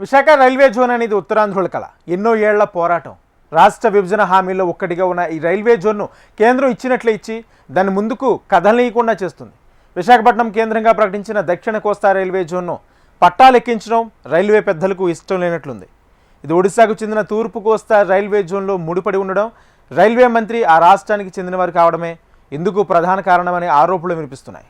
Visakha railway zone అనేది ఉత్తరాంధ్రుల కళ ఎన్నో ఏళ్ళ పోరాటం. రాష్ట్ర విభజన హామీలో ఒక్కటిగా ఉన్న ఈ రైల్వే జోన్ను కేంద్రం ఇచ్చినట్లే ఇచ్చి దాని ముందుకు కదలనీయకుండా చేస్తుంది. విశాఖపట్నం కేంద్రంగా ప్రకటించిన దక్షిణ కోస్తా రైల్వే జోన్ను పట్టాలెక్కించడం రైల్వే పెద్దలకు ఇష్టం లేనట్లుంది. ఇది ఒడిశాకు చెందిన తూర్పు కోస్తా రైల్వే జోన్లో ముడిపడి ఉండడం రైల్వే మంత్రి ఆ రాష్ట్రానికి చెందినవారు కావడమే ఇందుకు ప్రధాన కారణమనే ఆరోపణలు వినిపిస్తున్నాయి.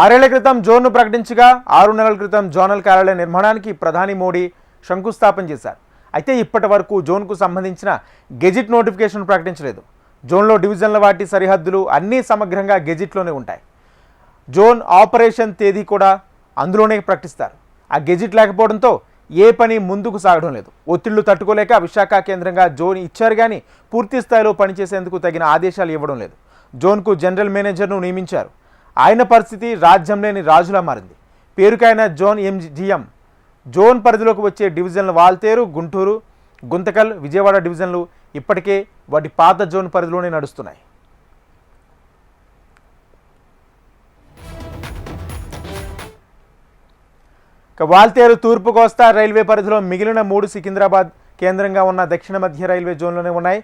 ఆరేళ్ళ క్రితం జోన్ను ప్రకటించగా ఆరు నెలల క్రితం జోనల్ కార్యాలయ నిర్మాణానికి ప్రధాని మోడీ శంకుస్థాపన చేశారు. అయితే ఇప్పటి వరకు జోన్కు సంబంధించిన గెజిట్ నోటిఫికేషన్ ప్రకటించలేదు. జోన్లో డివిజన్ల వాటి సరిహద్దులు అన్నీ సమగ్రంగా గెజిట్లోనే ఉంటాయి. జోన్ ఆపరేషన్ తేదీ కూడా అందులోనే ప్రకటిస్తారు. ఆ గెజిట్ లేకపోవడంతో ఏ పని ముందుకు సాగడం లేదు. ఒత్తిళ్ళు తట్టుకోలేక విశాఖ కేంద్రంగా జోన్ ఇచ్చారు కానీ పూర్తి స్థాయిలో పనిచేసేందుకు తగిన ఆదేశాలు ఇవ్వడం లేదు. జోన్కు జనరల్ మేనేజర్ను నియమించారు. ఆయన పరిస్థితి రాజ్యం లేని రాజులా మారింది. పేరుకైన జోన్ ఎంజిఎం జోన్ పరిధిలోకి వచ్చే డివిజన్లు వాల్తేరు గుంటూరు గుంతకల్ విజయవాడ డివిజన్లు ఇప్పటికే వాటి పాత జోన్ పరిధిలోనే నడుస్తున్నాయి. ఇక వాల్తేరు తూర్పు కోస్తా రైల్వే పరిధిలో మిగిలిన మూడు సికింద్రాబాద్ కేంద్రంగా ఉన్న దక్షిణ మధ్య రైల్వే జోన్లోనే ఉన్నాయి.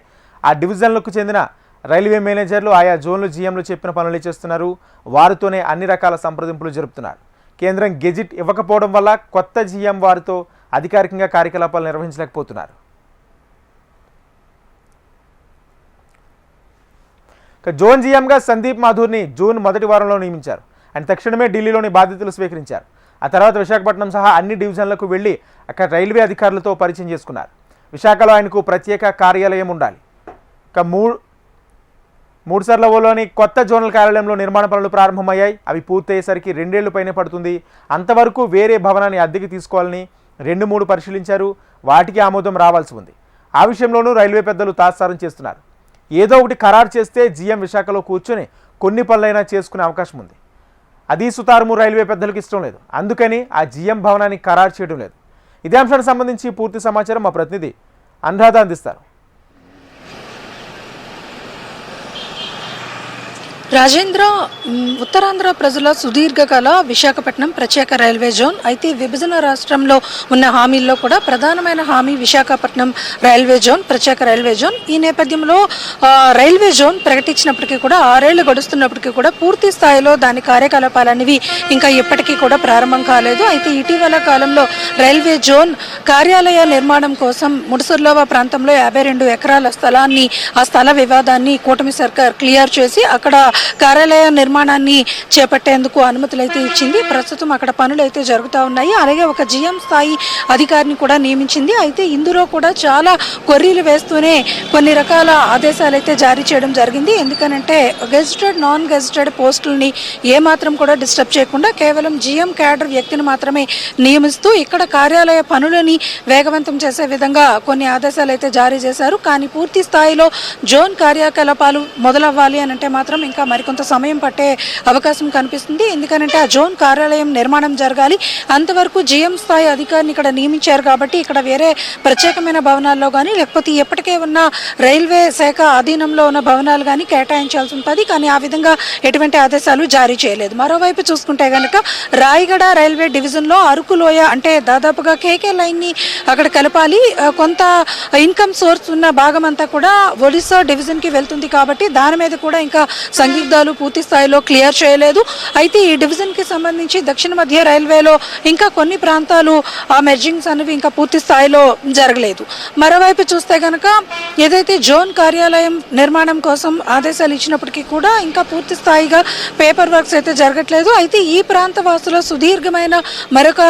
ఆ డివిజన్లకు చెందిన రైల్వే మేనేజర్లు ఆయా జోన్లు జీఎంలు చెప్పిన పనులు చేస్తున్నారు. వారితోనే అన్ని రకాల సంప్రదింపులు జరుపుతున్నారు. కేంద్రం గెజిట్ ఇవ్వకపోవడం వల్ల కొత్త జీఎం వారితో అధికారికంగా కార్యకలాపాలు నిర్వహించలేకపోతున్నారు. జోన్ జీఎంగా సందీప్ మాధుర్ని జూన్ మొదటి వారంలో నియమించారు. ఆయన తక్షణమే ఢిల్లీలోని బాధ్యతలు స్వీకరించారు. ఆ తర్వాత విశాఖపట్నం సహా అన్ని డివిజన్లకు వెళ్ళి అక్కడ రైల్వే అధికారులతో పరిచయం చేసుకున్నారు. విశాఖలో ఆయనకు ప్రత్యేక కార్యాలయం ఉండాలి. ఇక మూడు మూడుసర్లవోలోని కొత్త జోనల్ కార్యాలయంలో నిర్మాణ పనులు ప్రారంభమయ్యాయి. అవి పూర్తయ్యేసరికి రెండేళ్ళు పైన పడుతుంది. అంతవరకు వేరే భవనాన్ని అద్దెకి తీసుకోవాలని రెండు మూడు పరిశీలించారు. వాటికి ఆమోదం రావాల్సి ఉంది. ఆ విషయంలోనూ రైల్వే పెద్దలు తాత్సారం చేస్తున్నారు. ఏదో ఒకటి ఖరారు చేస్తే జీఎం విశాఖలో కూర్చొని కొన్ని పనులైనా చేసుకునే అవకాశం ఉంది. అది సుతారుము రైల్వే పెద్దలకు ఇష్టం లేదు. అందుకని ఆ జీఎం భవనాన్ని ఖరారు చేయడం లేదు. ఇదే అంశానికి సంబంధించి పూర్తి సమాచారం మా ప్రతినిధి అనురాధ అందిస్తారు. రాజేంద్ర ఉత్తరాంధ్ర ప్రజల సుదీర్ఘకాల విశాఖపట్నం ప్రత్యేక రైల్వే జోన్. అయితే విభజన రాష్ట్రంలో ఉన్న హామీల్లో కూడా ప్రధానమైన హామీ విశాఖపట్నం రైల్వే జోన్ ప్రత్యేక రైల్వే జోన్. ఈ నేపథ్యంలో రైల్వే జోన్ ప్రకటించినప్పటికీ కూడా ఆరేళ్ళు గడుస్తున్నప్పటికీ కూడా పూర్తి స్థాయిలో దాని కార్యకలాపాలనేవి ఇంకా ఇప్పటికీ కూడా ప్రారంభం కాలేదు. అయితే ఇటీవల కాలంలో రైల్వే జోన్ కార్యాలయ నిర్మాణం కోసం ముడుసుర్లోవా ప్రాంతంలో యాభై రెండు ఎకరాల స్థలాన్ని ఆ స్థల వివాదాన్ని కూటమి సర్కార్ క్లియర్ చేసి అక్కడ కార్యాలయ నిర్మాణాన్ని చేపట్టేందుకు అనుమతులు అయితే ఇచ్చింది. ప్రస్తుతం అక్కడ పనులు అయితే జరుగుతూ ఉన్నాయి. అలాగే ఒక జిఎం స్థాయి అధికారిని కూడా నియమించింది. అయితే ఇందులో కూడా చాలా కొర్రీలు వేస్తూనే కొన్ని రకాల ఆదేశాలు అయితే జారీ చేయడం జరిగింది. ఎందుకనంటే గెజిటెడ్ నాన్ గెజిటెడ్ పోస్టుల్ని ఏమాత్రం కూడా డిస్టర్బ్ చేయకుండా కేవలం జిఎం క్యాడర్ వ్యక్తిని మాత్రమే నియమిస్తూ ఇక్కడ కార్యాలయ పనులని వేగవంతం చేసే విధంగా కొన్ని ఆదేశాలు అయితే జారీ చేశారు. కానీ పూర్తి స్థాయిలో జోన్ కార్యకలాపాలు మొదలవ్వాలి అని అంటే మాత్రం ఇంకా మరికొంత సమయం పట్టే అవకాశం కనిపిస్తుంది. ఎందుకనంటే ఆ జోన్ కార్యాలయం నిర్మాణం జరగాలి. అంతవరకు జీఎం స్థాయి అధికారిని ఇక్కడ నియమించారు కాబట్టి ఇక్కడ వేరే ప్రత్యేకమైన భవనాల్లో కానీ లేకపోతే ఇప్పటికే ఉన్న రైల్వే శాఖ అధీనంలో ఉన్న భవనాలు కానీ కేటాయించాల్సి ఉంటుంది. కానీ ఆ విధంగా ఎటువంటి ఆదేశాలు జారీ చేయలేదు. మరోవైపు చూసుకుంటే కనుక రాయగడ రైల్వే డివిజన్లో అరకులోయ అంటే దాదాపుగా కేకే లైన్ని అక్కడ కలపాలి. కొంత ఇన్కమ్ సోర్స్ ఉన్న భాగం అంతా కూడా ఒడిశా డివిజన్కి వెళ్తుంది కాబట్టి దాని మీద కూడా ఇంకా సందిగ్ధాలు పూర్తి స్థాయిలో క్లియర్ చేయలేదు. అయితే ఈ డివిజన్కి సంబంధించి దక్షిణ మధ్య రైల్వేలో ఇంకా కొన్ని ప్రాంతాలు ఆ మెర్జింగ్స్ అనేవి ఇంకా పూర్తి స్థాయిలో జరగలేదు. మరోవైపు చూస్తే కనుక ఏదైతే జోన్ కార్యాలయం నిర్మాణం కోసం ఆదేశాలు ఇచ్చినప్పటికీ కూడా ఇంకా పూర్తి స్థాయిగా పేపర్ వర్క్స్ అయితే జరగట్లేదు. అయితే ఈ ప్రాంత వాసుల సుదీర్ఘమైన మరొక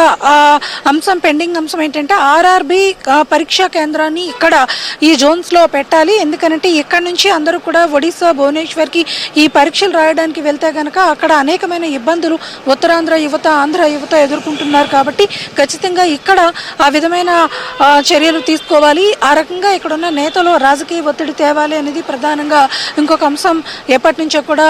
అంశం పెండింగ్ అంశం ఏంటంటే ఆర్ఆర్బి పరీక్షా కేంద్రాన్ని ఇక్కడ ఈ జోన్స్లో పెట్టాలి. ఎందుకంటే ఇక్కడ నుంచి అందరూ కూడా ఒడిశా భువనేశ్వర్కి ఈ పరీక్షలు రాయడానికి వెళ్తే కనుక అక్కడ అనేకమైన ఇబ్బందులు ఉత్తరాంధ్ర యువత ఆంధ్ర యువత ఎదుర్కొంటున్నారు కాబట్టి ఖచ్చితంగా ఇక్కడ ఆ విధమైన చర్యలు తీసుకోవాలి. ఆ రకంగా ఇక్కడ ఉన్న నేతలు రాజకీయ ఒత్తిడి తేవాలి అనేది ప్రధానంగా ఇంకొక అంశం ఎప్పటి నుంచో కూడా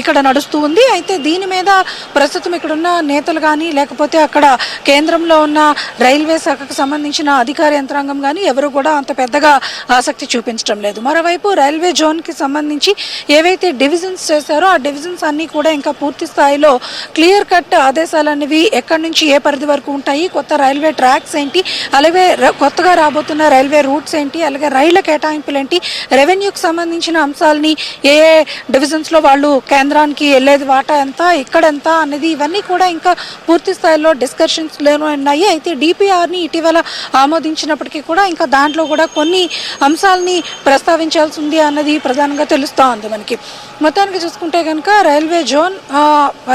ఇక్కడ నడుస్తూ ఉంది. అయితే దీని మీద ప్రస్తుతం ఇక్కడ ఉన్న నేతలు కానీ లేకపోతే అక్కడ కేంద్రంలో ఉన్న రైల్వే శాఖకు సంబంధించిన అధికార యంత్రాంగం కానీ ఎవరు కూడా అంత పెద్దగా ఆసక్తి చూపించడం లేదు. మరోవైపు రైల్వే జోన్కి సంబంధించి ఏవైతే డివిజన్స్ చేశారో ఆ డివిజన్స్ అన్నీ కూడా ఇంకా పూర్తి స్థాయిలో క్లియర్ కట్ ఆదేశాలు అనేవి ఎక్కడి నుంచి ఏ పరిధి వరకు ఉంటాయి కొత్త రైల్వే ట్రాక్స్ ఏంటి అలాగే కొత్తగా రాబోతున్న రైల్వే రూట్స్ ఏంటి అలాగే రైళ్ళ కేటాయింపులు ఏంటి రెవెన్యూకి సంబంధించిన అంశాలని ఏ ఏ డివిజన్స్లో వాళ్ళు కేంద్రానికి వెళ్ళేది వాటా ఎంత ఎక్కడెంత అనేది ఇవన్నీ కూడా ఇంకా పూర్తి స్థాయిలో డిస్కషన్స్ లేను ఉన్నాయి. అయితే డిపిఆర్ని ఇటీవల ఆమోదించినప్పటికీ కూడా ఇంకా దాంట్లో కూడా కొన్ని అంశాలని ప్రస్తావించాల్సి ఉంది అన్నది ప్రధానంగా తెలుస్తూ ఉంది మనకి. మొత్తానికి చూసుకుంటే కనుక రైల్వే జోన్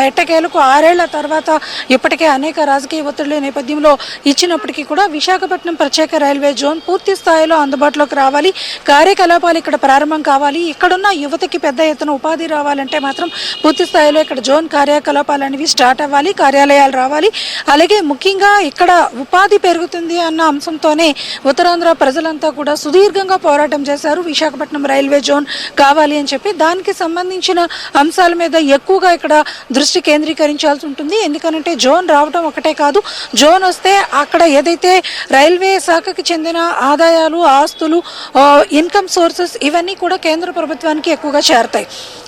ఎట్టకేలకు ఆరేళ్ళ తర్వాత ఇప్పటికే అనేక రాజకీయ ఒత్తిళ్ళ నేపథ్యంలో ఇచ్చినప్పటికీ కూడా విశాఖపట్నం ప్రత్యేక రైల్వే జోన్ పూర్తి స్థాయిలో అందుబాటులోకి రావాలి. కార్యకలాపాలు ఇక్కడ ప్రారంభం కావాలి. ఇక్కడున్న యువతకి పెద్ద ఎత్తున ఉపాధి రావాలంటే మాత్రం పూర్తి స్థాయిలో ఇక్కడ జోన్ కార్యకలాపాలు అనేవి స్టార్ట్ అవ్వాలి కార్యాలయాలు రావాలి. అలాగే ముఖ్యంగా ఇక్కడ ఉపాధి పెరుగుతుంది అన్న అంశంతోనే ఉత్తరాంధ్ర ప్రజలంతా కూడా సుదీర్ఘంగా పోరాటం చేశారు. విశాఖపట్నం రైల్వే జోన్ కావాలి అని చెప్పి దానికి సంబంధించిన అంశాల మీద ఎక్కువగా ఇక్కడ దృష్టి కేంద్రీకరించాల్సి ఉంటుంది. ఎందుకనంటే జోన్ రావడం ఒకటే కాదు. జోన్ వస్తే అక్కడ ఏదైతే రైల్వే శాఖకి చెందిన ఆదాయాలు ఆస్తులు ఇన్కమ్ సోర్సెస్ ఇవన్నీ కూడా కేంద్ర ప్రభుత్వానికి ఎక్కువగా చేరతాయి.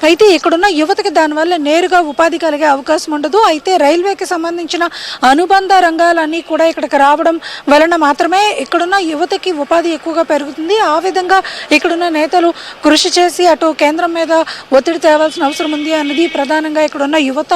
అయితే ఇక్కడున్న యువతకి దానివల్ల నేరుగా ఉపాధి కలిగే అవకాశం ఉండదు. అయితే రైల్వేకి సంబంధించిన అనుబంధ రంగాలన్నీ కూడా ఇక్కడికి రావడం వలన మాత్రమే ఇక్కడున్న యువతకి ఉపాధి ఎక్కువగా పెరుగుతుంది. ఆ విధంగా ఇక్కడున్న నేతలు కృషి చేసి అటు కేంద్రం మీద ఒత్తిడి తేవాల్సిన అవసరం ఉంది అన్నది ప్రధానంగా ఇక్కడున్న యువత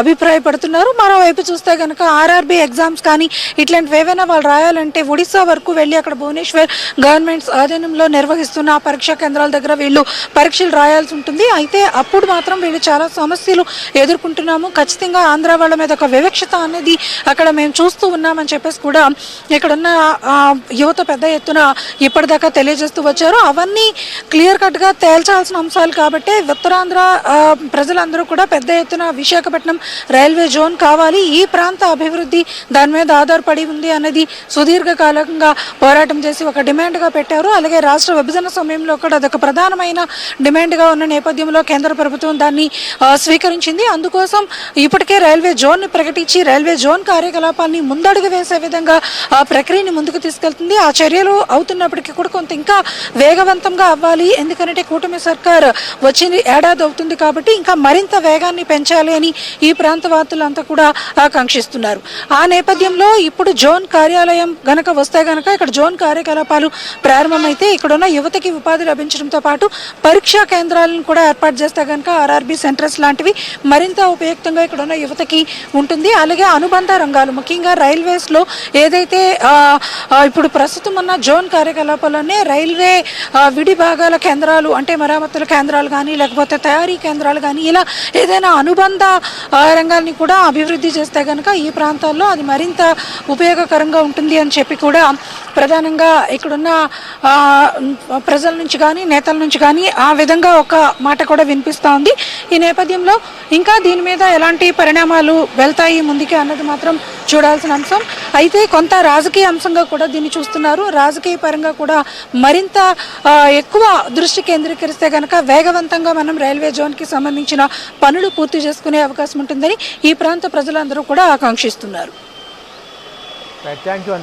అభిప్రాయపడుతున్నారు. మరోవైపు చూస్తే కనుక ఆర్ఆర్బి ఎగ్జామ్స్ కానీ ఇట్లాంటివి ఏవైనా వాళ్ళు రాయాలంటే ఒడిశా వరకు వెళ్ళి అక్కడ భువనేశ్వర్ గవర్నమెంట్స్ ఆధీనంలో నిర్వహిస్తున్న ఆ పరీక్షా కేంద్రాల దగ్గర వీళ్ళు పరీక్షలు రాయాల్సి ఉంటుంది. అయితే అప్పుడు మాత్రం వీళ్ళు చాలా సమస్యలు ఎదుర్కొంటున్నాము. ఖచ్చితంగా ఆంధ్ర వాళ్ళ మీద ఒక వివక్షత అనేది అక్కడ మేము చూస్తూ ఉన్నామని చెప్పేసి కూడా ఇక్కడున్న యువత పెద్ద ఎత్తున ఇప్పటిదాకా తెలియజేస్తూ వచ్చారు. అవన్నీ క్లియర్ కట్గా తేల్చాల్సిన అంశాలు కాబట్టి ఉత్తరాంధ్ర ప్రజలందరూ కూడా పెద్ద ఎత్తున విశాఖపట్నం రైల్వే జోన్ కావాలి. ఈ ప్రాంత అభివృద్ధి దాని మీద ఆధారపడి ఉంది అనేది సుదీర్ఘకాలంగా పోరాటం చేసి ఒక డిమాండ్గా పెట్టారు. అలాగే రాష్ట్ర విభజన సమయంలో కూడా అదొక ప్రధానమైన డిమాండ్గా ఉన్న నేపథ్యంలో కేంద్ర ప్రభుత్వం దాన్ని స్వీకరించింది. అందుకోసం ఇప్పటికే రైల్వే జోన్ ప్రకటించి రైల్వే జోన్ కార్యకలాపాల్ని ముందడుగు వేసే విధంగా ఆ ప్రక్రియని ముందుకు తీసుకెళ్తుంది. ఆ చర్యలు అవుతున్నప్పటికీ కూడా కొంత ఇంకా వేగవంతంగా అవ్వాలి. ఎందుకంటే కూటమి సర్కార్ వచ్చింది ఏడాది అవుతుంది కాబట్టి ఇంకా మరింత వేగాన్ని పెంచాలి అని ఈ ప్రాంత వార్తలంతా కూడా ఆకాంక్షిస్తున్నారు. ఆ నేపథ్యంలో ఇప్పుడు జోన్ కార్యాలయం గనక వస్తే గనక ఇక్కడ జోన్ కార్యకలాపాలు ప్రారంభమైతే ఇక్కడున్న యువతకి ఉపాధి లభించడంతో పాటు పరీక్షా కేంద్రాలను కూడా ఏర్పాటు చేస్తే గనక ఆర్ఆర్బి సెంటర్స్ లాంటివి మరింత ఉపయుక్తంగా ఇక్కడున్న యువతకి ఉంటుంది. అలాగే అనుబంధ రంగాలు ముఖ్యంగా రైల్వేస్లో ఏదైతే ఇప్పుడు ప్రస్తుతం ఉన్న జోన్ కార్యకలాపాలనే రైల్వే విడి భాగాల కేంద్రాలు అంటే మరామతుల కేంద్రాలు కానీ లేకపోతే తయారీ కేంద్రాలు కానీ ఇలా ఏదైనా అనుబంధ రంగాన్ని కూడా అభివృద్ధి చేస్తే కనుక ఈ ప్రాంతాల్లో అది మరింత ఉపయోగకరంగా ఉంటుంది అని చెప్పి కూడా ప్రధానంగా ఇక్కడున్న ప్రజల నుంచి కానీ నేతల నుంచి కానీ ఆ విధంగా ఒక మాట కూడా వినిపిస్తూ ఉంది. ఈ నేపథ్యంలో ఇంకా దీని మీద ఎలాంటి పరిణామాలు వెళ్తాయి ముందుకి అన్నది మాత్రం చూడాల్సిన అంశం. అయితే కొంత రాజకీయ అంశంగా కూడా దీన్ని చూస్తున్నారు. రాజకీయ పరంగా కూడా మరింత ఎక్కువ దృష్టి కేంద్రీకరిస్తే కనుక వేగవంతంగా మనం రైల్వే జోన్కి సంబంధించిన పనులు పూర్తి చేసుకునే అవకాశం ఉంటుందని ఈ ప్రాంత ప్రజలందరూ కూడా ఆకాంక్షిస్తున్నారు. Thank you